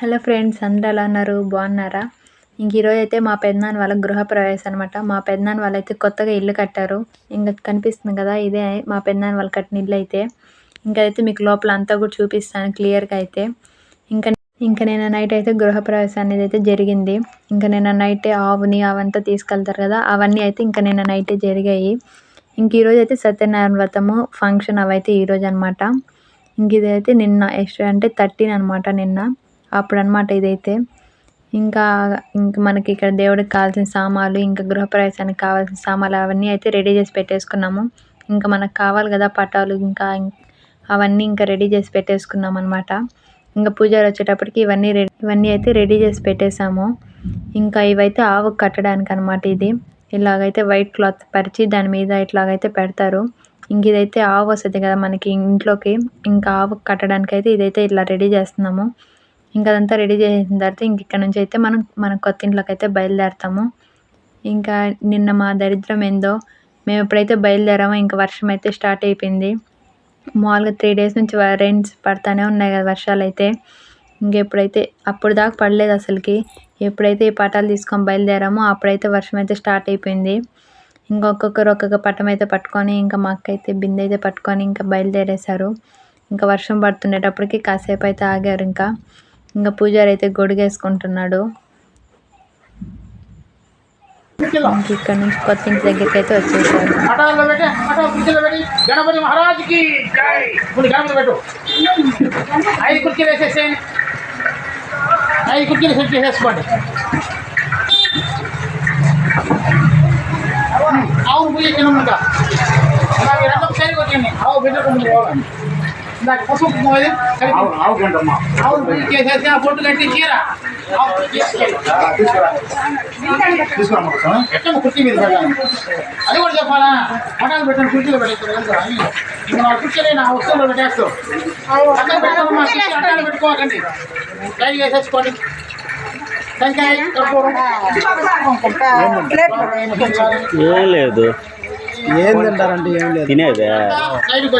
Hello friends అందరు ఎలా ఉన్నారు? బాగున్నారా? ఇంక ఈరోజు అయితే మా పెద్దనాన్న వాళ్ళ గృహప్రవేశం అనమాట మా పెద్దనాన్న వాళ్ళైతే కొత్తగా ఇల్లు కట్టారు. ఇంకా కనిపిస్తుంది కదా ఇదే మా పెద్దనాన్న వాళ్ళు కట్టిన ఇల్లు అయితే. ఇంకా అయితే మీకు లోపల అంతా కూడా చూపిస్తాను క్లియర్గా అయితే. ఇంకా ఇంకా నేను నైట్ అయితే గృహప్రవేశం అనేది అయితే జరిగింది. ఇంకా నేను నైటే ఆవుని అవంతా తీసుకెళ్తారు కదా అవన్నీ అయితే ఇంకా నేను నైటే జరిగాయి. ఇంక ఈరోజు అయితే సత్యనారాయణ వ్రతము ఫంక్షన్ అవైతే ఈరోజు అనమాట ఇంక ఇదైతే నిన్న ఎక్స్ట్రా అంటే థర్టీన్ అనమాట నిన్న. అప్పుడు అనమాట ఇదైతే. ఇంకా ఇంక మనకి ఇక్కడ దేవుడికి కావాల్సిన సామాన్లు ఇంకా గృహప్రవేశానికి కావాల్సిన సామాన్లు అవన్నీ అయితే రెడీ చేసి పెట్టేసుకున్నాము. ఇంకా మనకు కావాలి కదా పటాలు ఇంకా అవన్నీ ఇంకా రెడీ చేసి పెట్టేసుకున్నాం అనమాట ఇంకా పూజారి వచ్చేటప్పటికి ఇవన్నీ రెడీ ఇవన్నీ అయితే రెడీ చేసి పెట్టేశాము. ఇంకా ఇవైతే ఆవుకు కట్టడానికి అనమాట ఇది. ఇలాగైతే వైట్ క్లాత్ పరిచి దాని మీద ఇట్లాగైతే పెడతారు. ఇంక ఇదైతే ఆవు వస్తుంది కదా మనకి ఇంట్లోకి. ఇంకా ఆవు కట్టడానికి అయితే ఇదైతే ఇట్లా రెడీ చేస్తున్నాము. ఇంకా అదంతా రెడీ చేసిన తర్వాత ఇంక ఇక్కడ నుంచి అయితే మనం మన కొత్త ఇంట్లోకి అయితే బయలుదేరుతాము. ఇంకా నిన్న మా దరిద్రం ఏందో మేము ఎప్పుడైతే బయలుదేరామో ఇంకా వర్షం అయితే స్టార్ట్ అయిపోయింది. మామూలుగా త్రీ డేస్ నుంచి రైన్స్ పడతానే ఉన్నాయి కదా వర్షాలు అయితే. ఇంకెప్పుడైతే అప్పుడు దాకా పడలేదు అసలుకి. ఎప్పుడైతే ఈ పటాలు తీసుకొని బయలుదేరామో అప్పుడైతే వర్షం అయితే స్టార్ట్ అయిపోయింది. ఇంకొక్కొక్కరు ఒక్కొక్క పటం అయితే పట్టుకొని ఇంకా మా అక్క అయితే బిందె అయితే పట్టుకొని ఇంకా బయలుదేరేశారు. ఇంకా వర్షం పడుతుండేటప్పటికి కాసేపు అయితే ఆగారు ఇంకా. ఇంకా పూజారి అయితే గొడుగేసుకుంటున్నాడు. ఇక్కడ నుంచి కొత్త ఇంటి దగ్గరికి అయితే వచ్చేసారు గణపతి మహారాజుకి గణపతి పెట్టు ఐదు కుర్చీలు వేసేసేయండి ఐదు కుర్చీలు సెట్ చేసేసుకోండి ఆవును పూజ తినముందా కుంకుమ అది కలిపి ఆవు చేసేసి ఆ పొట్టు కట్టి చీర. ఎట్లా కుర్చీ మీద అది కూడా చెప్పాలా? పటాలు పెట్టండి కుర్చీలో ఇంకా నా కుర్చీలో నా వస్తువులో పెట్టేస్తావు. అక్కడ పెట్టాలి మా కుర్చీ అట్టాలు పెట్టుకోకండి. ట్రై చేసేసుకోండి ఏం లేదు. ఏం తింటారంటే ఏం లేదు. తినేదే.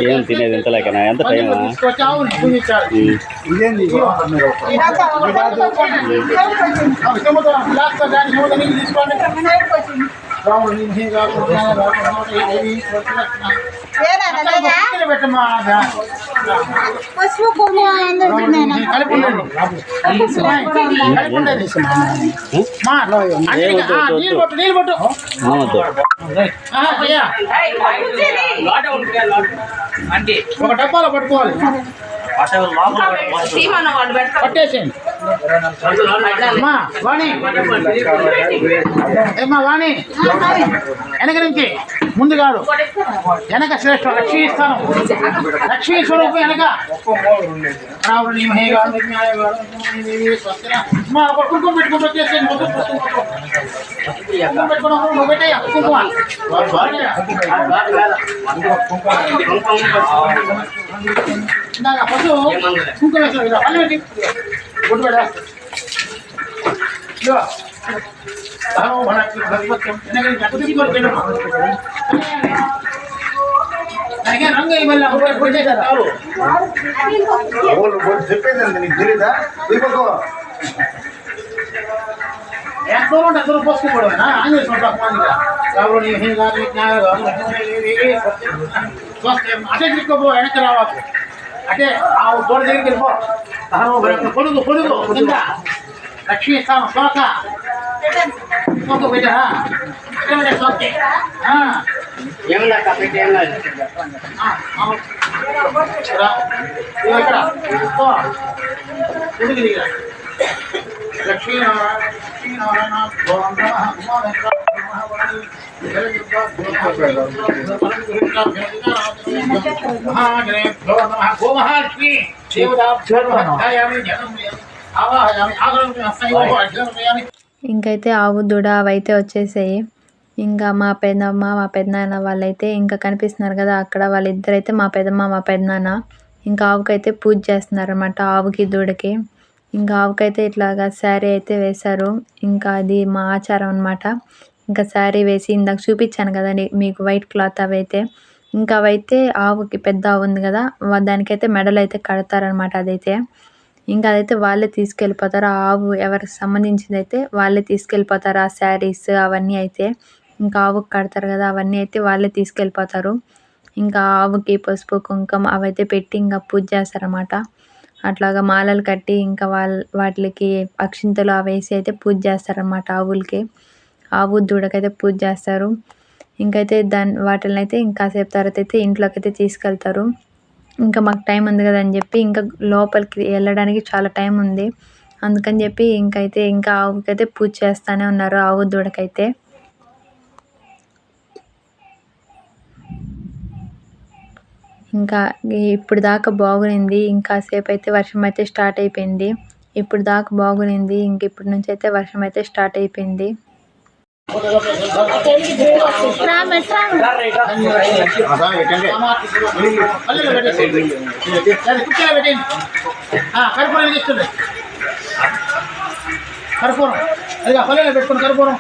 ఏం తినేది ఇంతలేకనా? ఎంత టైం ఇదేంది? తీసుకోండి పసుపు నీళ్ళు ఒక డబ్బాలో పట్టుకోవాలి పట్టేసేయండి అమ్మా వాణి. ఏమ్మా వాణి. వెనక నుంచి. ముందు కాదు. వెనక శ్రేష్ఠ లక్ష్మీ స్థానం. లక్ష్మీ స్వరూపం వెనక. మా కుటుంబం పెట్టుకుంటూ వచ్చేసి మొత్తం కుంకుమ కుంకుమ ఇందాక పశు కుంకుమ వేసావు కదా అల్లు పెట్టి గుడ్డు పెట్టా ఇదిగో. అహో భణక్కి భగవత్యం. వెనక నుంచి అటు తీసుకొని తిను. దానికి రంగు ఇవ్వాలి అప్పుడు ఇప్పుడు చేశారు చాలు. చెప్పేది నీకు తెలీదా దీపకు ఎంత దూరం ఉంటే అంత దూరం పోసుకోకూడదేనా? ఆంజనేయ స్వామి భగవానుడిగా. రాముడు నీ హే కాదు, నీ న్యాయ కాదు, స్వస్తి. అటే తిప్పుకోపో వెనక్కి రావాలి అంటే ఆ గోడ దగ్గరికి వెళ్ళిపో అహో భణక్కి పొడుగు పొడుగు కింద లక్ష్మీ స్థానం శోక శోక పెట్టా ఇక్కడ శోకే ఇక్కడ పో. గోమహాలక్ష్మి ఆవాహయామి ఇంకైతే ఆవు దూడ అవైతే వచ్చేసాయి. ఇంకా మా పెద్దమ్మ మా పెద్దనాన్న వాళ్ళైతే ఇంకా కనిపిస్తున్నారు కదా అక్కడ వాళ్ళిద్దరైతే మా పెద్దమ్మ మా పెద్దనాన్న. ఇంకా ఆవుకైతే పూజ చేస్తున్నారు అనమాట ఆవుకి దూడకి. ఇంకా ఆవుకైతే ఇట్లాగా శారీ అయితే వేశారు. ఇంకా అది మా ఆచారం అనమాట ఇంకా శారీ వేసి ఇందాక చూపించాను కదండి మీకు వైట్ క్లాత్ అవైతే. ఇంకా అవైతే ఆవుకి పెద్ద ఆవు ఉంది కదా దానికైతే మెడలు అయితే కడతారనమాట అదైతే. ఇంకా అదైతే వాళ్ళే తీసుకెళ్ళిపోతారు. ఆ ఆవు ఎవరికి సంబంధించింది అయితే వాళ్ళే తీసుకెళ్ళిపోతారు ఆ శారీస్ అవన్నీ అయితే. ఇంకా ఆవుకి కడతారు కదా అవన్నీ అయితే వాళ్ళే తీసుకెళ్ళిపోతారు. ఇంకా ఆవుకి పసుపు కుంకుమ అవైతే పెట్టి ఇంకా పూజ చేస్తారన్నమాట. అట్లాగా మాలలు కట్టి ఇంకా వాళ్ళ వాటికి అక్షింతలు అవేసి అయితే పూజ చేస్తారనమాట ఆవులకి. ఆవు దూడకైతే పూజ చేస్తారు. ఇంకైతే దాని వాటిని అయితే ఇంకాసేపు తర్వాత అయితే ఇంట్లోకి అయితే తీసుకెళ్తారు. ఇంకా మాకు టైం ఉంది కదా అని చెప్పి ఇంకా లోపలికి వెళ్ళడానికి చాలా టైం ఉంది. అందుకని చెప్పి ఇంకైతే ఇంకా ఆవుకైతే పూజ చేస్తూనే ఉన్నారు ఆవు దూడకైతే. ఇంకా ఇప్పుడు దాకా బాగునింది. ఇంకాసేపు అయితే వర్షం అయితే స్టార్ట్ అయిపోయింది. ఇప్పుడు దాకా బాగునింది. ఇంక ఇప్పటి నుంచి అయితే వర్షం అయితే స్టార్ట్ అయిపోయింది. కడుపు ఎట్లా పల్లెలో పెట్టేసి కుర్చీలో పెట్టండి కర్పూరం. ఇస్తుంది కర్పూరం అది పల్లెలో పెట్టుకుని కర్పూరం.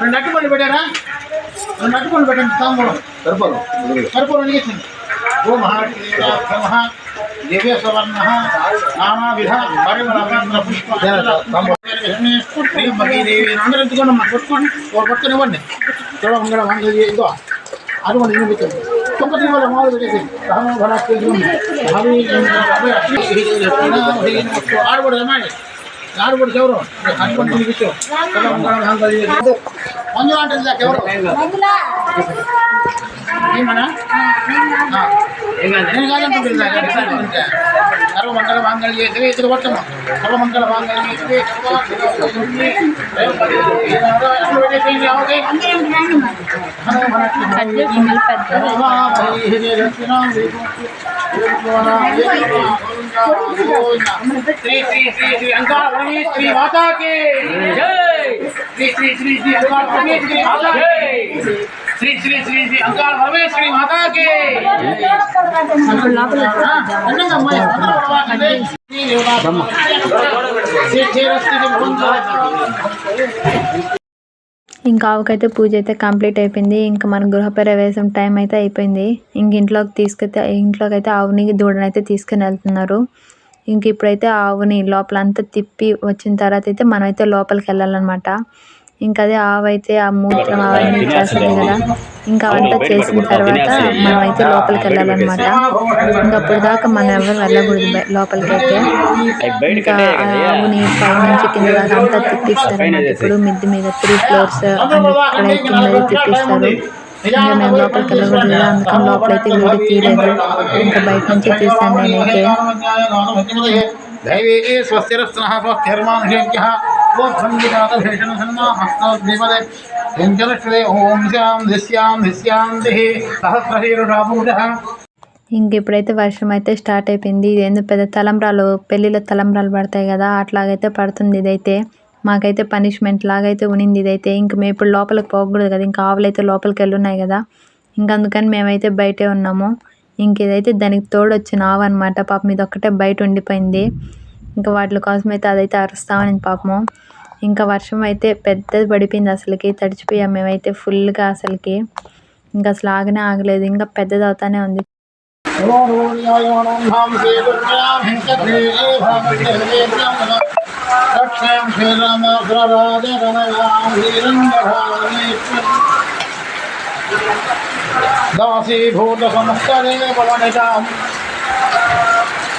రెండు అట్టుపళ్ళు పెట్టారా? రెండు అట్టుపళ్ళు పెట్టండి తాంబూలం. కర్పూరం. కర్పూరం ఇస్తుంది ఓ మహా దివ్య సువర్ణ నానావిధ పరిమళ పుష్ప అందరూ అమ్మా కొట్టుకోండి ఒక పట్టుకొని ఇవ్వండి. చూడ వంగ ఇదో అది కూడా ఇల్లు పెట్టండి ఒక్క దీపాలు మాలు పెట్టేసి రామ భరా ఆడబడి అమ్మాయి ఆడబడి ఎవరు హనుమంతు తినిపించు మంజు అంటే ఎవరు ఏమన్నా నేను కాదంటున్నాను సర్వమంగళ మాంగళ్యే శివే తిరువట్టమ సర్వమంగళ మాంగళ్యే శివే శ్రీ శ్రీ శ్రీ శ్రీ అంకారమణి శ్రీ మాతాకి శ్రీ శ్రీ శ్రీ శ్రీ అంకారమణి శ్రీ మాతాకి శ్రీ శ్రీ శ్రీ శ్రీ అంకార పరమేశ్వరి మాతాకి ఇంకా ఆవుకైతే పూజ అయితే కంప్లీట్ అయిపోయింది. ఇంకా మన గృహప్రవేశం టైం అయితే అయిపోయింది. ఇంక ఇంట్లోకి తీసుకెళ్తే ఇంట్లోకి అయితే ఆవుని దూడని అయితే తీసుకుని వెళ్తున్నారు. ఇంక ఇప్పుడైతే ఆవుని లోపల అంతా తిప్పి వచ్చిన తర్వాత అయితే మనమైతే లోపలికి వెళ్ళాలన్నమాట. ఇంకా అదే ఆవు అయితే ఆ మూత్రం అవన్నీ చేస్తుంది కదా ఇంకా అవంతా చేసిన తర్వాత మనం అయితే లోపలికి వెళ్ళాలన్నమాట ఇంకా అప్పుడు దాకా మనం ఎవరు వెళ్ళకూడదు లోపలికి అయితే ఇంకా ఆవుని పైనుంచి కింద దాకా అంతా తిప్పిస్తారన్నమాట ఇప్పుడు మిద్ది మీద త్రీ ఫ్లోర్స్ ఇక్కడ కింద తిప్పిస్తారు ఇంకా మేము లోపలికి వెళ్ళకూడదు కదా అందుకని లోపలైతే వీడియో తీయలేదు ఇంకా బయట నుంచి తీసాను నేనైతే దైవే స్వస్తిరస్నః స్వస్తిర్మానుషేభ్యः ఇంక ఇప్పుడైతే వర్షం అయితే స్టార్ట్ అయిపోయింది. ఇదేందో పెద్ద తలంబ్రాలు పెళ్ళిలో తలంబ్రాలు పడతాయి కదా అట్లాగైతే పడుతుంది ఇదైతే. మాకైతే పనిష్మెంట్ లాగైతే ఉనింది ఇదైతే. ఇంక మేము ఇప్పుడు లోపలికి పోకూడదు కదా ఇంకా ఆవులు అయితే లోపలికి వెళ్ళున్నాయి కదా. ఇంక అందుకని మేమైతే బయటే ఉన్నాము. ఇంక ఇదైతే దానికి తోడు వచ్చిన ఆవు అనమాట పాపం ఇది ఒక్కటే బయట ఉండిపోయింది. ఇంకా వాటి కోసం అయితే అదైతే అరుస్తామని పాపము. ఇంకా వర్షం అయితే పెద్దది పడిపోయింది అసలుకి తడిచిపోయాం మేమైతే ఫుల్గా అసలుకి. ఇంకా అసలు ఆగనే ఆగలేదు ఇంకా పెద్దది అవుతానే ఉంది. దాసీభూత సంస్కరే దాసీభూతసమస్తదేవవనితాం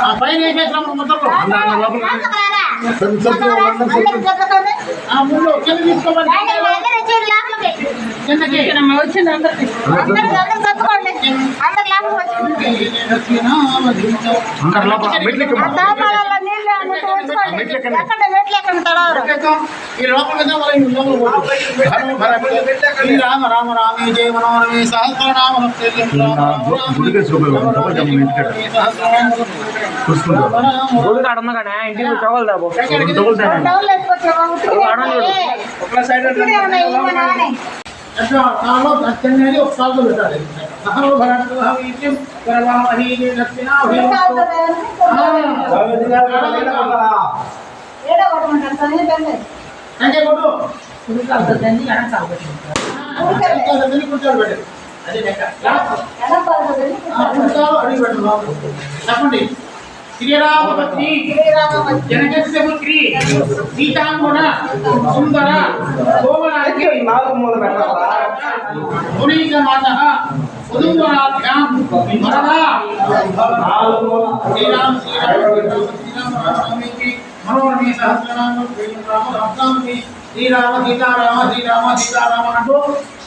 ఆ పైన ఏం చేసినాము మొత్తంలో ఆ ముందు కింద తీసుకోమని కిందకి అందరు లోపల అందరు లోపల మెట్లు ఎక్కండి. ఎక్కడ మెట్లు ఎక్కడ తడవరు ఈ లోపల మీద వాళ్ళ ఈ లోపల పోదు. ధర్మ భర శ్రీ రామ రామ రామే జయ మనోరమే సహస్రనామ డౌన్ వేసుకొచ్చావా ఉట్టిగా ఉన్నాయి అని. కాలో అత్యన్నది ఒక పెట్టాలి అంటే చెప్పండి. శ్రీరామపత్ని జనకస్య పుత్రి సీతాంగుణ సుందర కోమలాంగి మునీక మాత ఉదుంబరాభ్యాం వరదా శ్రీరామ శ్రీరామ శ్రీరామ మనోరమే సహస్రనామ రామ శ్రీరామ సీతారామ శ్రీరామ సీతారామ అంటూ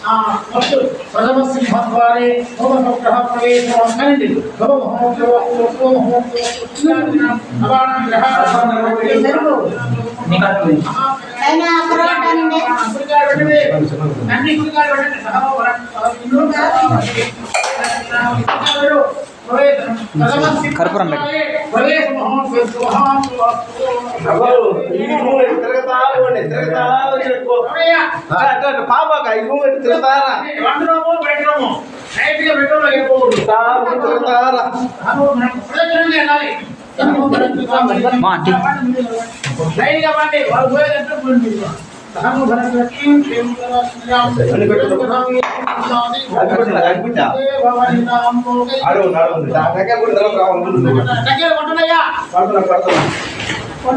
ఆ ఫస్ట్ ప్రథమ సింహద్వారే హోమగ్రహ ప్రవేశం కనండి అయినా అక్కడ కర్పూరం పాపక ఇవ్వు తిరుగుతారా తిరుగుతారా అడుగు నడుగు దగ్గర కూడా తెలవదు రావాలి దగ్గర కొట్టనయ్యా పడుతున్నా పడుతున్నా ఇంక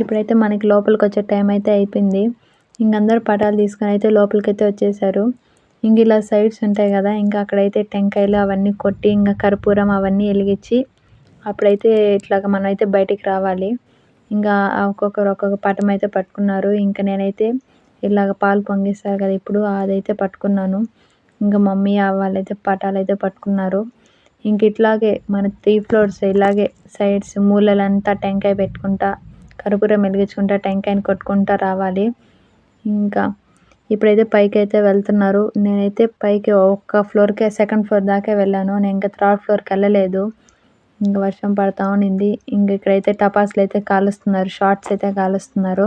ఇప్పుడైతే మనకి లోపలికి వచ్చే టైం అయితే అయిపోయింది. ఇంక పటాలు తీసుకొని అయితే లోపలికి అయితే వచ్చేసారు. ఇంక ఇలా సైడ్స్ ఉంటాయి కదా ఇంకా అక్కడైతే టెంకాయలు అవన్నీ కొట్టి ఇంకా కర్పూరం అవన్నీ వెలిగించి అప్పుడైతే ఇట్లాగ మనం అయితే బయటికి రావాలి. ఇంకా ఒక్కొక్కరు ఒక్కొక్క పటం అయితే పట్టుకున్నారు. ఇంకా నేనైతే ఇలాగ పాలు పొంగిస్తారు కదా ఇప్పుడు అదైతే పట్టుకున్నాను. ఇంకా మమ్మీ వాళ్ళైతే పటాలు అయితే పట్టుకున్నారు. ఇంక ఇట్లాగే మన త్రీ ఫ్లోర్స్ ఇలాగే సైడ్స్ మూలలంతా టెంకాయ పెట్టుకుంటా కర్పూరం వెలిగించుకుంటా టెంకాయని కొట్టుకుంటా రావాలి. ఇంకా ఇప్పుడైతే పైకి అయితే వెళ్తున్నారు. నేనైతే పైకి ఒక్క ఫ్లోర్కే సెకండ్ ఫ్లోర్ దాకా వెళ్ళాను. నేను ఇంకా థర్డ్ ఫ్లోర్కి వెళ్ళలేదు. ఇంకా వర్షం పడతా ఉన్నింది ఇంక ఇక్కడైతే టపాసులు అయితే కాలుస్తున్నారు. షార్ట్స్ అయితే కాలుస్తున్నారు.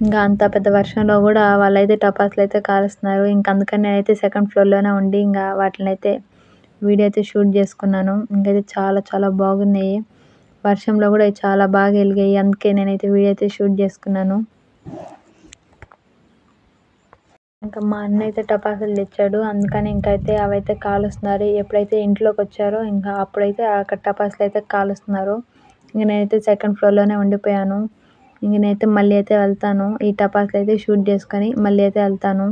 ఇంకా అంత పెద్ద వర్షంలో కూడా వాళ్ళైతే టపాసులు అయితే కాలుస్తున్నారు. ఇంకా అందుకని నేనైతే సెకండ్ ఫ్లోర్లోనే ఉండి ఇంకా వాటిని అయితే వీడియో అయితే షూట్ చేసుకున్నాను. ఇంకైతే చాలా చాలా బాగున్నాయి. వర్షంలో కూడా చాలా బాగా వెలిగాయి. అందుకే నేనైతే వీడియో అయితే షూట్ చేసుకున్నాను. ఇంకా మా అన్న అయితే టపాసులు తెచ్చాడు. అందుకని ఇంకైతే అవైతే కాలుస్తున్నారు. ఎప్పుడైతే ఇంట్లోకి వచ్చారో ఇంకా అప్పుడైతే అక్కడ టపాసులు అయితే కాలుస్తున్నారు. ఇంక నేనైతే సెకండ్ ఫ్లోర్లోనే ఉండిపోయాను. ఇంక నేనైతే మళ్ళీ అయితే వెళ్తాను. ఈ టపాసులు అయితే షూట్ చేసుకొని మళ్ళీ అయితే వెళ్తాను.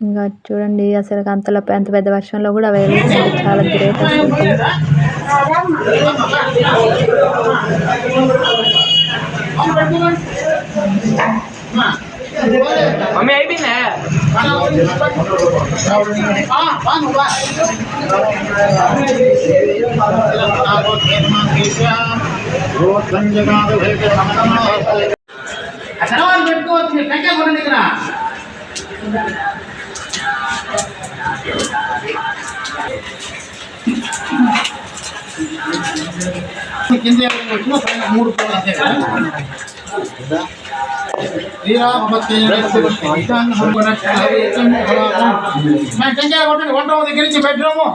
ఇంకా చూడండి అసలు అంతలో అంత పెద్ద వర్షంలో కూడా అవి చాలా గ్రేట్ అసలు. మమ్మీ అయిపోయిందా శనవాళ్ళు పెట్టుకోవచ్చు టెంకాయ కొనండి ఇక్కడ కింద ఎవరైనా వచ్చినా పైన మూడు పూలు అంతే కదా టెంకాయ కొట్టండి వంట రూమ్ దగ్గర నుంచి బెడ్రూము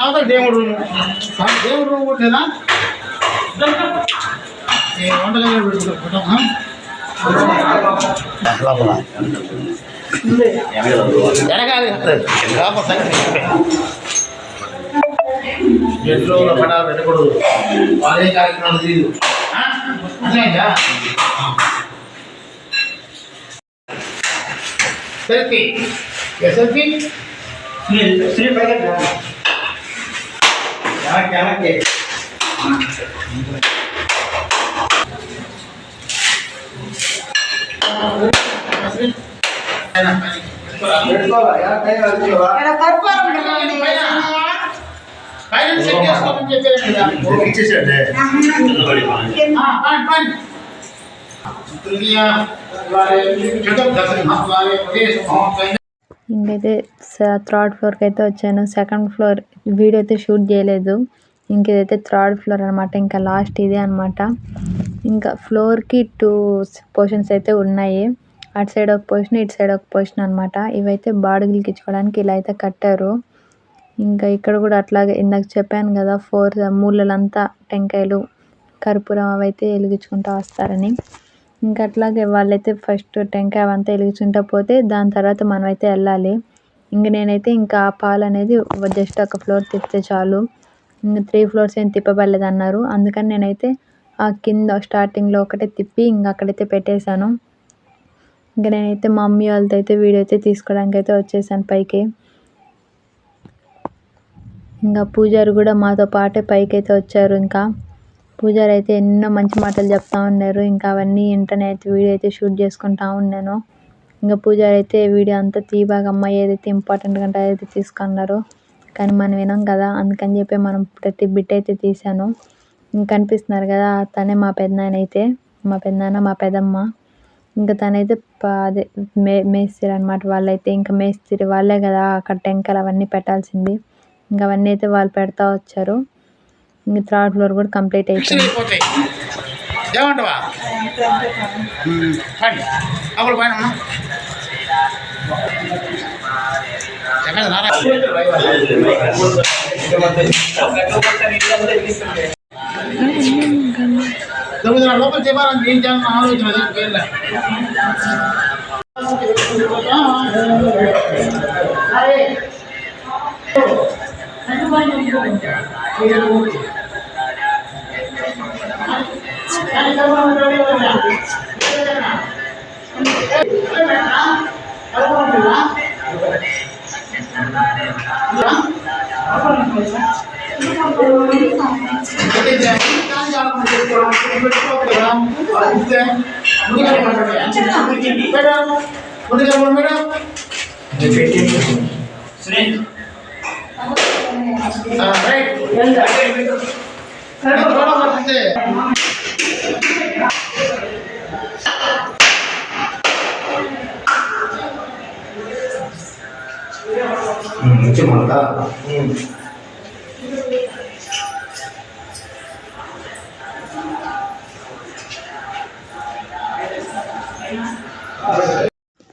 అవతల దేవుడు రూము దేవుడు రూమ్ కొట్టేదా వంట దగ్గర పెట్టుకుంటాం ఎడగాలి బెడ్రూమ్లో పడాలి పెట్టకూడదు వాళ్ళే కార్యక్రమాలు తీరు అర్థమైందా సెల్ఫీ ఏ సెల్ఫీ వెనక్కి వెనక్కి పెట్టుకోవాలా వెనక్కి వెనక్కి ఇక్కడ కర్పూరం ఉంటుంది. పైన సెట్ చేసుకోమని చెప్పాను కదా. ఇచ్చేసాడే ఇంకైతే థర్డ్ ఫ్లోర్కి అయితే వచ్చాను. సెకండ్ ఫ్లోర్ వీడియో అయితే షూట్ చేయలేదు. ఇంకేదైతే థర్డ్ ఫ్లోర్ అనమాట ఇంకా లాస్ట్ ఇదే అనమాట ఇంకా ఫ్లోర్కి టూ పోర్షన్స్ అయితే ఉన్నాయి. అటు సైడ్ ఒక పోర్షన్ ఇటు సైడ్ ఒక పోర్షన్ అనమాట ఇవైతే బాడుగులకి ఇచ్చుకోవడానికి ఇలా అయితే కట్టారు. ఇంకా ఇక్కడ కూడా అట్లాగే ఇందాక చెప్పాను కదా ఫోర్ మూలలంతా టెంకాయలు కర్పూరం అవైతే వెలిగించుకుంటూ వస్తారని. ఇంకా అట్లాగే వాళ్ళైతే ఫస్ట్ టెంకాయ అవంతా వెలిగించుకుంటా పోతే దాని తర్వాత మనమైతే వెళ్ళాలి. ఇంక నేనైతే ఇంకా ఆ పాలు అనేది జస్ట్ ఒక ఫ్లోర్ తిప్పితే చాలు. ఇంకా త్రీ ఫ్లోర్స్ ఏం తిప్పబడలేదు అన్నారు అందుకని నేనైతే ఆ కింద స్టార్టింగ్లో ఒకటే తిప్పి ఇంకా అక్కడైతే పెట్టేశాను. ఇంకా నేనైతే మా మమ్మీ వాళ్ళతో అయితే వీడియో అయితే తీసుకోవడానికి అయితే వచ్చేసాను పైకి. ఇంకా పూజారి కూడా మాతో పాటే పైకి అయితే వచ్చారు ఇంకా. పూజారి అయితే ఎన్నో మంచి మాటలు చెప్తా ఉన్నారు. ఇంకా అవన్నీ ఇంటర్నెట్ వీడియో అయితే షూట్ చేసుకుంటా ఉన్నాను. ఇంకా పూజారి అయితే వీడియో అంతా తీబాగమ్మ ఏదైతే ఇంపార్టెంట్ కంటే అదైతే తీసుకున్నారు. కానీ మనం వినాం కదా అందుకని చెప్పి మనం ప్రతి బిట్ అయితే తీశాను. ఇంకా కనిపిస్తున్నారు కదా తనే మా పెద్దనాయన అయితే మా పెద్దనాన్న మా పెదమ్మ ఇంకా తనైతే అదే మే మేస్త్రి అనమాట వాళ్ళైతే. ఇంకా మేస్త్రి వాళ్ళే కదా అక్కడ టెంకలు అవన్నీ పెట్టాల్సింది. ఇంకా అవన్నీ అయితే వాళ్ళు పెడతా వచ్చారు. ఇంకా థర్డ్ ఫ్లోర్ కూడా కంప్లీట్ అయిపోయింది అయిపోతాయి ఏమంటావా పండి అప్పుడు పైన ఉన్నా. ఎక్కడ నారా? తొమ్మిది నాలుగు లోపల చెప్పాలని ఏం చేయాలని ఆలోచన అది ম্যাডাম అరే.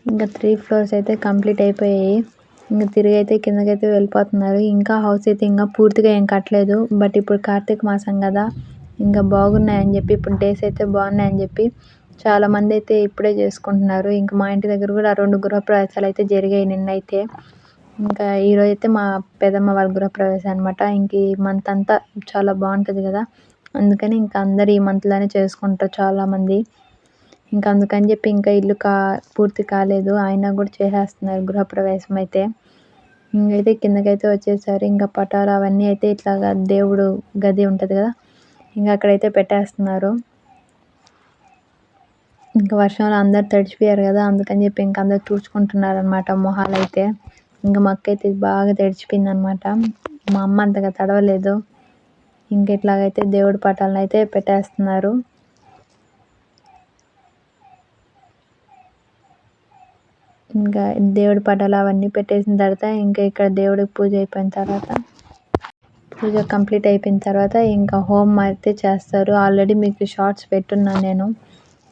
ఇంకా త్రీ ఫ్లోర్స్ అయితే కంప్లీట్ అయిపోయాయి. ఇంకా తిరిగి అయితే కిందకైతే వెళ్ళిపోతున్నారు. ఇంకా హౌస్ అయితే ఇంకా పూర్తిగా ఏం కట్టలేదు. బట్ ఇప్పుడు కార్తీక మాసం కదా. ఇంకా బాగున్నాయని చెప్పి ఇప్పుడు డేస్ అయితే బాగున్నాయని చెప్పి చాలా మంది అయితే ఇప్పుడే చేసుకుంటున్నారు. ఇంకా మా ఇంటి దగ్గర కూడా రెండు గృహప్రవేశాలు అయితే జరిగాయి నిన్నైతే. ఇంకా ఈరోజు అయితే మా పెదమ్మ వాళ్ళ గృహప్రవేశం అనమాట ఇంక ఈ మంత్ అంతా చాలా బాగుంటుంది కదా. అందుకని ఇంకా అందరు ఈ మంత్లోనే చేసుకుంటారు చాలామంది. ఇంకా అందుకని చెప్పి ఇంకా ఇల్లు కా పూర్తి కాలేదు. ఆయన కూడా చేసేస్తున్నారు గృహప్రవేశం అయితే. ఇంకైతే కిందకైతే వచ్చేసారు. ఇంకా పటాలు అవన్నీ అయితే ఇట్లాగా దేవుడు గది ఉంటుంది కదా. ఇంకా అక్కడైతే పెట్టేస్తున్నారు. ఇంకా వర్షంలో అందరు తడిచిపోయారు కదా. అందుకని చెప్పి ఇంకా అందరు తుడుచుకుంటున్నారు అనమాట మొహాలు అయితే ఇంకా మా అక్క అయితే బాగా తెడిచిపోయింది అనమాట మా అమ్మ అంతగా తడవలేదు. ఇంక ఇట్లాగైతే దేవుడి పటాలను అయితే పెట్టేస్తున్నారు. ఇంకా దేవుడి పటాలు అవన్నీ పెట్టేసిన తర్వాత ఇంకా ఇక్కడ దేవుడికి పూజ అయిపోయిన తర్వాత పూజ కంప్లీట్ అయిపోయిన తర్వాత ఇంకా హోమం అయితే చేస్తారు. ఆల్రెడీ మీకు షార్ట్స్ పెట్టున్నాను నేను.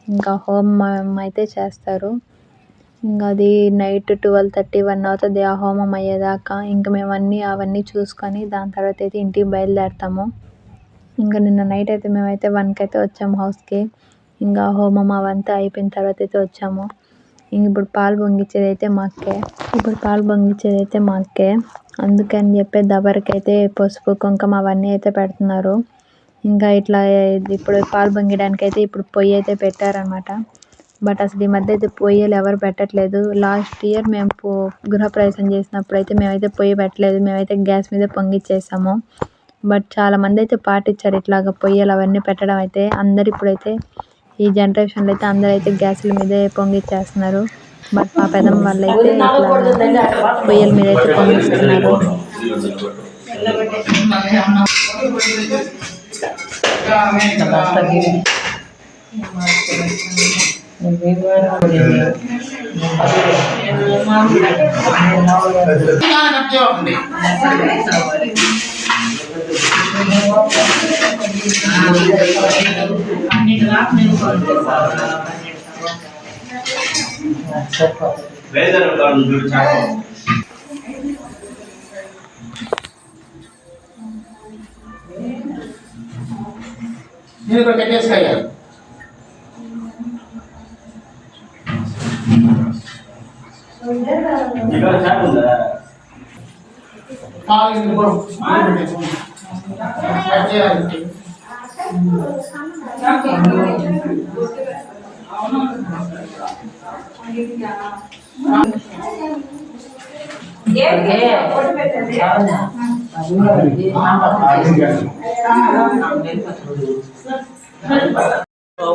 ఇంకా హోమం అయితే చేస్తారు. ఇంకా అది నైట్ ట్వెల్వ్ థర్టీ వన్ అవుతుంది ఆ హోమం అయ్యేదాకా ఇంకా మేము అన్నీ అవన్నీ చూసుకొని దాని తర్వాత అయితే ఇంటికి బయలుదేరుతాము. ఇంకా నిన్న నైట్ అయితే మేమైతే వన్కి అయితే వచ్చాము హౌస్కి. ఇంకా హోమం అవంతా అయిపోయిన తర్వాత అయితే వచ్చాము. ఇంక ఇప్పుడు పాలు పొంగిచ్చేది అయితే మా అక్కే ఇప్పుడు పాలు పొంగిచ్చేది అయితే మా అక్కే అందుకని చెప్పి దబరికి అయితే పసుపు కుంకుమ అవన్నీ అయితే పెడుతున్నారు. ఇంకా ఇట్లా ఇప్పుడు పాలు పొంగడానికి అయితే ఇప్పుడు పొయ్యి అయితే పెట్టారనమాట బట్ అసలు ఈ మధ్య అయితే పొయ్యిలు ఎవరు పెట్టట్లేదు. లాస్ట్ ఇయర్ మేము పో గృహప్రవేశం చేసినప్పుడు అయితే మేమైతే పొయ్యి పెట్టలేదు. మేమైతే గ్యాస్ మీద పొంగిచ్చేసాము. బట్ చాలా మంది అయితే పాటించారు ఇట్లాగ పొయ్యిలు అవన్నీ పెట్టడం అయితే. అందరు ఇప్పుడైతే ఈ జనరేషన్లో అయితే అందరూ అయితే గ్యాసుల మీదే పొంగిచ్చేస్తున్నారు. బట్ మా పెదమ్మ వాళ్ళు అయితే ఇట్లా పొయ్యిల మీద అయితే పొంగిస్తున్నారు. కట్ వేదన కాదు చూడు చాకు నేను ఇక్కడ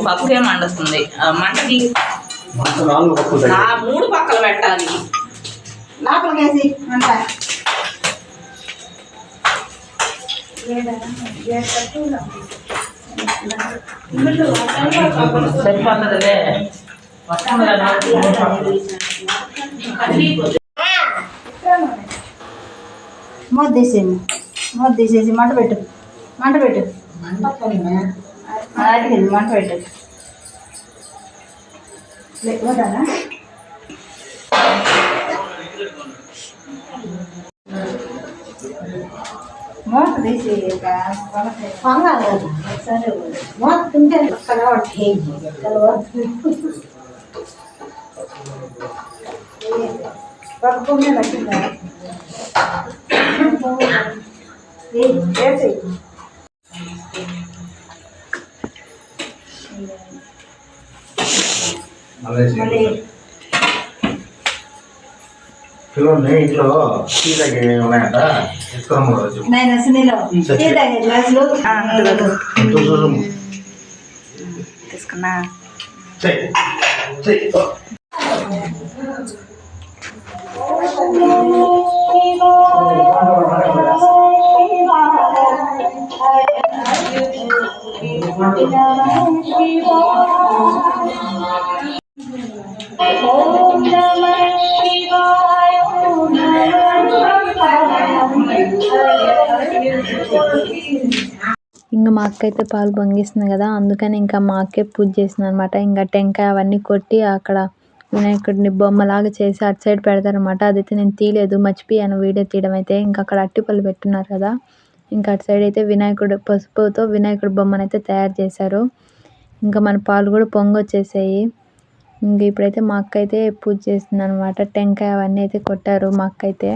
పప్పుకే మండుతుంది ఆ మంటకి ఆ మూడు పక్కలు పెట్టాలి. లోపలికి వేసి అంట సరిపోతుందిలే. తీసేయండి మూత తీసేసి మంట పెట్టు మంట పెట్టు. మంట పెట్టు. ಹೋದಲ್ಲ ಮೂವತ್ತು ದಿವಸ ಈಗ ಹಂಗಾಗೋದು ಸರಿ ಮೂವತ್ತು ತಿಂದೆ ಮಕ್ಕಳ ಒಟ್ಟು ಹೇಗೆ ಕೆಲವೊಂದು ಬಗ್ಗೊಮ್ಮೆ ಬಟ್ಟಿದ್ದಾರೆ పిల్లల్ని ఇంట్లో. టీ తాగే ఉన్నాయంట. ఎత్తుకురమ్మ రోజు నేను సునీలో టీ తాగే గ్లాసులు. తీసుకున్నా. ఇంకా మా అక్క అయితే పాలు పొంగిస్తుంది కదా అందుకని ఇంకా మా అక్కే పూజ చేసింది అనమాట ఇంకా టెంకాయ అవన్నీ కొట్టి అక్కడ వినాయకుడిని బొమ్మలాగా చేసి అటు సైడ్ పెడతారనమాట. అదైతే నేను తీయలేదు మర్చిపోయాను వీడియో తీయడం అయితే. ఇంకా అక్కడ అట్టిపళ్ళు పెట్టున్నారు కదా ఇంకా అటు సైడ్ అయితే వినాయకుడు పసుపుతో వినాయకుడి బొమ్మను అయితే తయారు చేశారు. ఇంకా మన పాలు కూడా పొంగొచ్చేసాయి. ఇంక ఇప్పుడైతే మా అక్క అయితే పూజ చేస్తుంది అనమాట టెంకాయ అవన్నీ అయితే కొట్టారు మా అక్క అయితే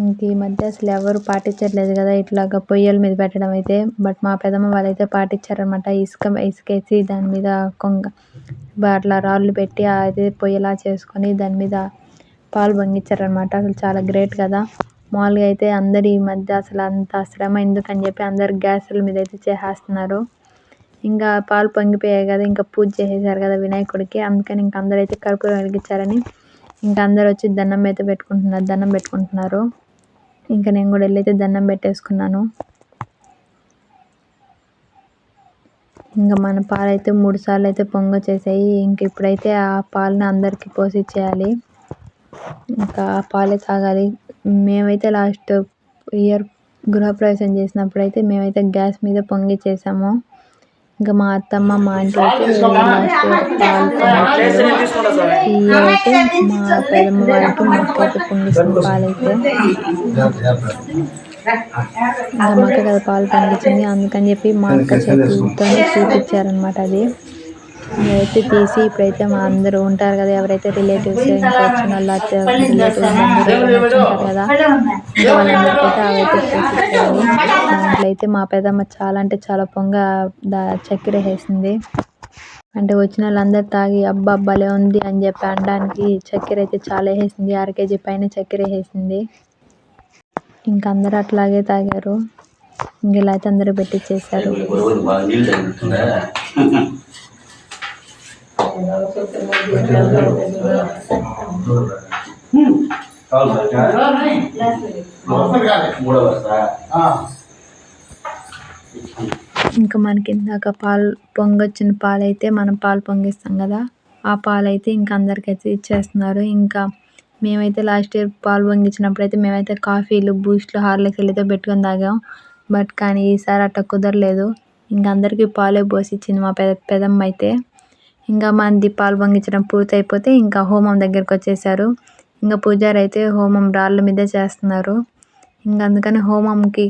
ఇంక ఈ మధ్య అసలు ఎవరు పాటించట్లేదు కదా ఇట్లాగ పొయ్యల మీద పెట్టడం అయితే. బట్ మా పెదమ్మ వాళ్ళైతే పాటించారనమాట ఇసుక ఇసుకేసి దాని మీద కొంగ అట్లా రాళ్ళు పెట్టి అది పొయ్యలా చేసుకొని దాని మీద పాలు పొంగించారనమాట అసలు చాలా గ్రేట్ కదా. మామూలుగా అయితే అందరు ఈ మధ్య అసలు అంత శ్రమ ఎందుకని చెప్పి అందరు గ్యాసుల మీద అయితే చేసేస్తున్నారు. ఇంకా పాలు పొంగిపోయాయి కదా ఇంకా పూజ చేసేసారు కదా వినాయకుడికి. అందుకని ఇంకా అందరూ అయితే కర్పూరం వెలిగించారని ఇంకా అందరు వచ్చి దండం అయితే పెట్టుకుంటున్నారు దండం పెట్టుకుంటున్నారు. ఇంకా నేను కూడా వెళ్ళి అయితే దండం పెట్టేసుకున్నాను. ఇంకా మన పాలైతే అయితే మూడు సార్లు అయితే పొంగొచ్చేసాయి. ఇంక ఇప్పుడైతే ఆ పాలని అందరికీ పోసి ఇచ్చేయాలి. ఇంకా ఆ పాలే తాగాలి. మేమైతే లాస్ట్ ఇయర్ గృహప్రవేశం చేసినప్పుడు అయితే మేమైతే గ్యాస్ మీద పొంగిచ్చేసాము ఇంకా మా అత్తమ్మ మా ఆంటీ అయితే ఈ అయితే మా పెదమ్మ వాళ్ళకి మా అక్క అయితే పొంగిస్తుంది పాలైతే. ఇంకా కదా పాలు పొంగించింది అందుకని చెప్పి మా అక్క చేతులతోనే చూపించారనమాట అది. అయితే తీసి ఇప్పుడైతే మా అందరూ ఉంటారు కదా ఎవరైతే రిలేటివ్స్ ఇంకా వచ్చిన వాళ్ళు రిలేటివ్స్ ఉంటారు కదా. వాళ్ళందరికైతే అవైతే దాంట్లో అయితే మా పెద్దమ్మ చాలా అంటే చాలా పొంగ చక్కెర వేసింది. అంటే వచ్చిన వాళ్ళందరూ తాగి అబ్బా భలే ఉంది అని చెప్పి అనడానికి చక్కెర అయితే చాలా వేసింది. అర కేజీ పైన చక్కెర వేసింది. ఇంకా అందరూ అట్లాగే తాగారు. ఇంక ఇలా అయితే అందరూ పెట్టించేశారు రోజు బాగా నీళ్ళు తగ్గుతుందా కావాలి సార్ వస్తుంది కాదు. మూడో వస్తా ఆ. ఇంకా మనకి ఇందాక పాలు పొంగొచ్చిన పాలు అయితే మనం పాలు పొంగిస్తాం కదా ఆ పాలు అయితే ఇంకా అందరికైతే ఇచ్చేస్తున్నారు. ఇంకా మేమైతే లాస్ట్ ఇయర్ పాలు పొంగించినప్పుడు అయితే మేమైతే కాఫీలు బూస్ట్లు హార్లిక్స్లు అయితే పెట్టుకొని తాగాం. బట్ కానీ ఈసారి అట్లా కుదరలేదు. ఇంకా అందరికీ పాలే పోసి ఇచ్చింది మా పెద పెదమ్మ అయితే. ఇంకా మనది పాలు పొంగించడం పూర్తయిపోతే ఇంకా హోమం దగ్గరకు వచ్చేసారు. ఇంకా పూజారి అయితే హోమం రాళ్ళ మీద చేస్తున్నారు. ఇంకా అందుకని హోమంకి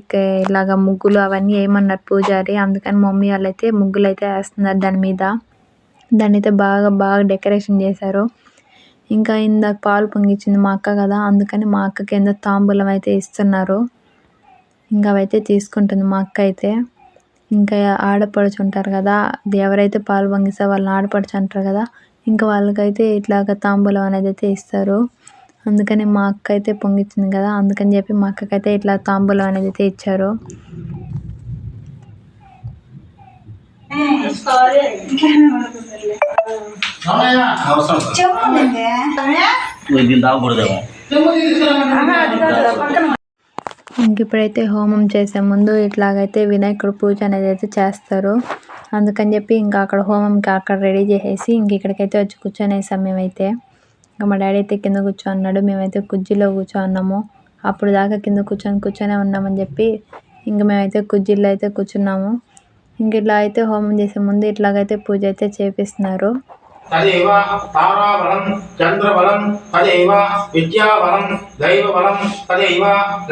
ఇలాగ ముగ్గులు అవన్నీ వేయమన్నారు పూజారి. అందుకని మమ్మీ వాళ్ళు అయితే ముగ్గులు అయితే వేస్తున్నారు దాని మీద. దాన్ని అయితే బాగా బాగా డెకరేషన్ చేశారు. ఇంకా ఇందాక పాలు పొంగిచ్చింది మా అక్క కదా అందుకని మా అక్క కింద తాంబూలం అయితే ఇస్తున్నారు. ఇంకా అవైతే తీసుకుంటుంది మా అక్క అయితే. ఇంకా ఆడపడుచు ఉంటారు కదా ఎవరైతే పాలు పొంగిస్తే వాళ్ళని ఆడపడుచు అంటారు కదా ఇంకా వాళ్ళకైతే ఇట్లాగ తాంబూలం అనేది అయితే ఇస్తారు. అందుకని మా అక్క అయితే పొంగిచ్చింది కదా అందుకని చెప్పి మా అక్కకైతే ఇట్లా తాంబూలం అనేది అయితే ఇచ్చారు తాగకూడదేమో. ఇంక ఇప్పుడైతే హోమం చేసే ముందు ఇట్లాగైతే వినాయకుడు పూజ అనేది అయితే చేస్తారు. అందుకని చెప్పి ఇంకా అక్కడ హోమంకి అక్కడ రెడీ చేసేసి ఇంక ఇక్కడికైతే వచ్చి కూర్చొనేసాం మేమైతే ఇంకా మా డాడీ అయితే కింద కూర్చోన్నాడు మేమైతే కుర్జీలో కూర్చో ఉన్నాము అప్పుడు దాకా కింద కూర్చొని కూర్చొనే ఉన్నామని చెప్పి ఇంక మేమైతే కుర్జీలో అయితే కూర్చున్నాము. ఇంక ఇట్లా అయితే హోమం చేసే ముందు ఇట్లాగైతే పూజ అయితే చేపిస్తున్నారు. తదేవ తారాబలం చంద్రబలం తదేవ విద్యాబలం దైవబలం తదేవ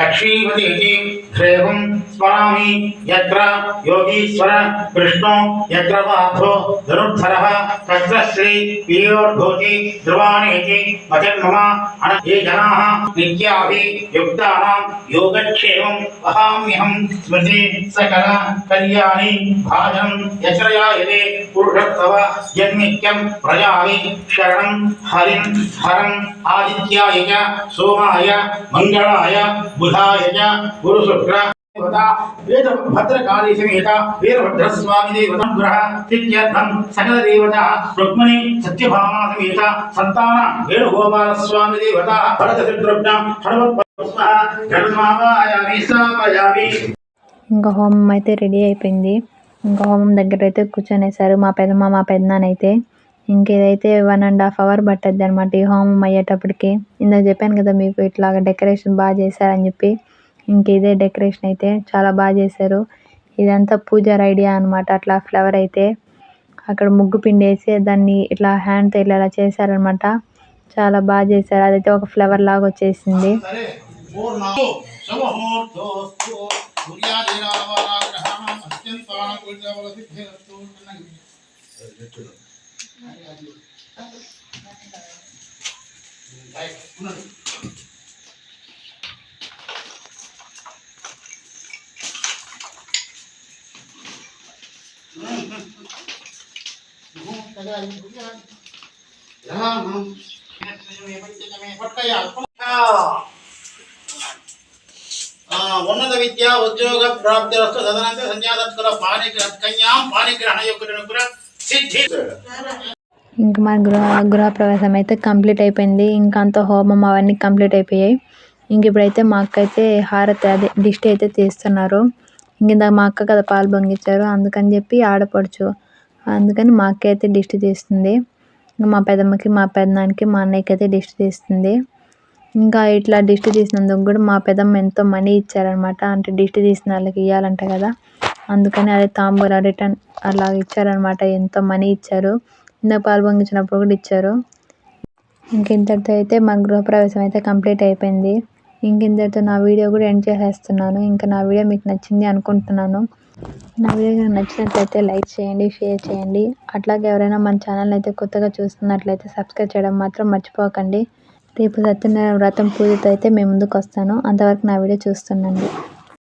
లక్ష్మీపతి ఇది. ధ్రేయం స్మరామి యత్ర యోగీశ్వర కృష్ణో యత్ర పార్థో ధనుర్ధర తత్ర శ్రీ వీయోర్భూతి ధ్రువాణేతి మతిర్మమ అన ఏ జనా నిత్యాభి యుక్తానాం యోగక్షేమం వహామ్యహం స్మృతి సకల కళ్యాణి భాజనం యశ్రయాయతే పురుషత్తవ జన్మిత్యం ప్రజావి శరణం హరిం హరం ఆదిత్యాయ చ సోమాయ మంగళాయ బుధాయ చ గురుశుక్ర దేవత సిద్ధ్యర్థం సకల దేవత రుక్మిణి సంతాన స్వామి దేవత ఇంకా హోమం అయితే రెడీ అయిపోయింది. ఇంకా హోమం దగ్గర అయితే కూర్చొనేసారు మా పెద్దమ్మ మా పెద్దనాన్నైతే ఇంకేదైతే వన్ అండ్ హాఫ్ అవర్ పట్టద్ది అనమాట ఈ హోమం అయ్యేటప్పటికి. ఇందాక చెప్పాను కదా మీకు ఇట్లాగ డెకరేషన్ బాగా చేశారని చెప్పి. ఇంక ఇదే డెకరేషన్ అయితే చాలా బాగా చేశారు. ఇదంతా పూజారి ఐడియా అనమాట అట్లా ఫ్లవర్ అయితే అక్కడ ముగ్గు పిండి వేసి దాన్ని ఇట్లా హ్యాండ్తో ఇలా ఇలా చేశారనమాట చాలా బాగా చేశారు. అదైతే ఒక ఫ్లవర్ లాగా వచ్చేసింది. ఉన్నత విద్యా ఉద్యోగ ప్రాప్తిరస్తు తదనంతర సంజాతత్కుల పాణిగ్రహ కన్యాం పాణిగ్రహణ యొక్క సిద్ధి ఇంకా మన గృహ గృహప్రవేశం అయితే కంప్లీట్ అయిపోయింది. ఇంకా అంత హోమం అవన్నీ కంప్లీట్ అయిపోయాయి. ఇంక ఇప్పుడైతే మా అక్క అయితే హారతి అదే దిష్టి అయితే తీస్తున్నారు. ఇంక ఇందాక మా అక్క కదా పాలు పొంగించారు అందుకని చెప్పి ఆడపడుచు. అందుకని మా అక్క అయితే దిష్టి తీస్తుంది. ఇంకా మా పెదమ్మకి మా పెదనాన్నకి మా అన్నయ్యకి అయితే దిష్టి తీస్తుంది. ఇంకా ఇట్లా దిష్టి తీసినందుకు కూడా మా పెదమ్మ ఎంతో మనీ ఇచ్చారనమాట అంటే దిష్టి తీసిన వాళ్ళకి ఇవ్వాలంట కదా. అందుకని అదే తాంబూల రిటర్న్ అలా ఇచ్చారనమాట ఎంతో మనీ ఇచ్చారు. ఇందాక పాలు పొంగించినప్పుడు కూడా ఇచ్చారు. ఇంక ఇంతటితో అయితే మా గృహప్రవేశం అయితే కంప్లీట్ అయిపోయింది. ఇంక ఇంతటితో నా వీడియో కూడా ఎండ్ చేసేస్తున్నాను. ఇంకా నా వీడియో మీకు నచ్చింది అనుకుంటున్నాను. నా వీడియో కనుక నచ్చినట్లయితే లైక్ చేయండి షేర్ చేయండి. అట్లాగే ఎవరైనా మన ఛానల్ అయితే కొత్తగా చూస్తున్నట్లయితే సబ్స్క్రైబ్ చేయడం మాత్రం మర్చిపోకండి. రేపు సత్యనారాయణ వ్రతం పూజతో అయితే మేము ముందుకు వస్తాను. అంతవరకు నా వీడియో చూస్తుండండి.